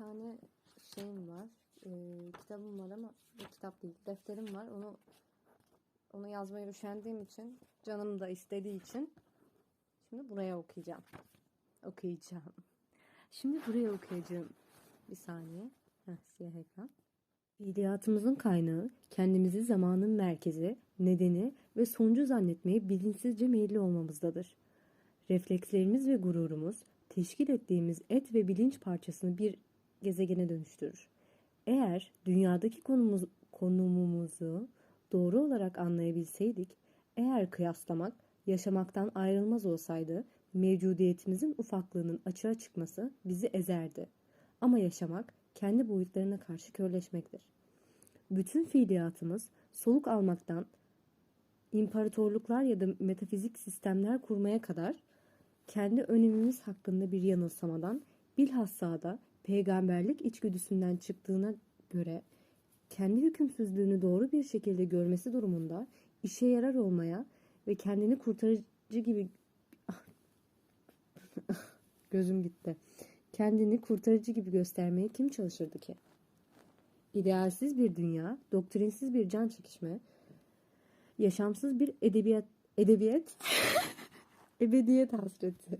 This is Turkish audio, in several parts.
tane şeyim var. Ee, kitabım var ama bu kitap değil. Defterim var. Onu onu yazmaya üşendiğim için canım da istediği için şimdi buraya okuyacağım. Okuyacağım. Şimdi buraya okuyacağım. Bir saniye. Heh, siyah ekran. Fiiliyatımızın kaynağı kendimizi zamanın merkezi, nedeni ve sonucu zannetmeye bilinçsizce meyilli olmamızdadır. Reflekslerimiz ve gururumuz teşkil ettiğimiz et ve bilinç parçasını bir gezegene dönüştürür. Eğer dünyadaki konumuz, konumumuzu doğru olarak anlayabilseydik, eğer kıyaslamak yaşamaktan ayrılmaz olsaydı, mevcudiyetimizin ufaklığının açığa çıkması bizi ezerdi. Ama yaşamak kendi boyutlarına karşı körleşmektir. Bütün fiiliyatımız soluk almaktan imparatorluklar ya da metafizik sistemler kurmaya kadar kendi önemimiz hakkında bir yanılsamadan bilhassa da peygamberlik içgüdüsünden çıktığına göre kendi hükümsüzlüğünü doğru bir şekilde görmesi durumunda işe yarar olmaya ve kendini kurtarıcı gibi gözüm gitti. Kendini kurtarıcı gibi göstermeye kim çalışırdı ki? İdealsiz bir dünya, doktrinsiz bir can çekişme, yaşamsız bir edebiyat edebiyat ebediyet hasreti.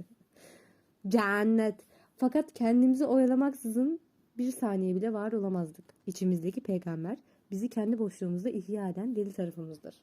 Cennet. Fakat kendimizi oyalamaksızın bir saniye bile var olamazdık. İçimizdeki peygamber bizi kendi boşluğumuzda ihya eden deli tarafımızdır.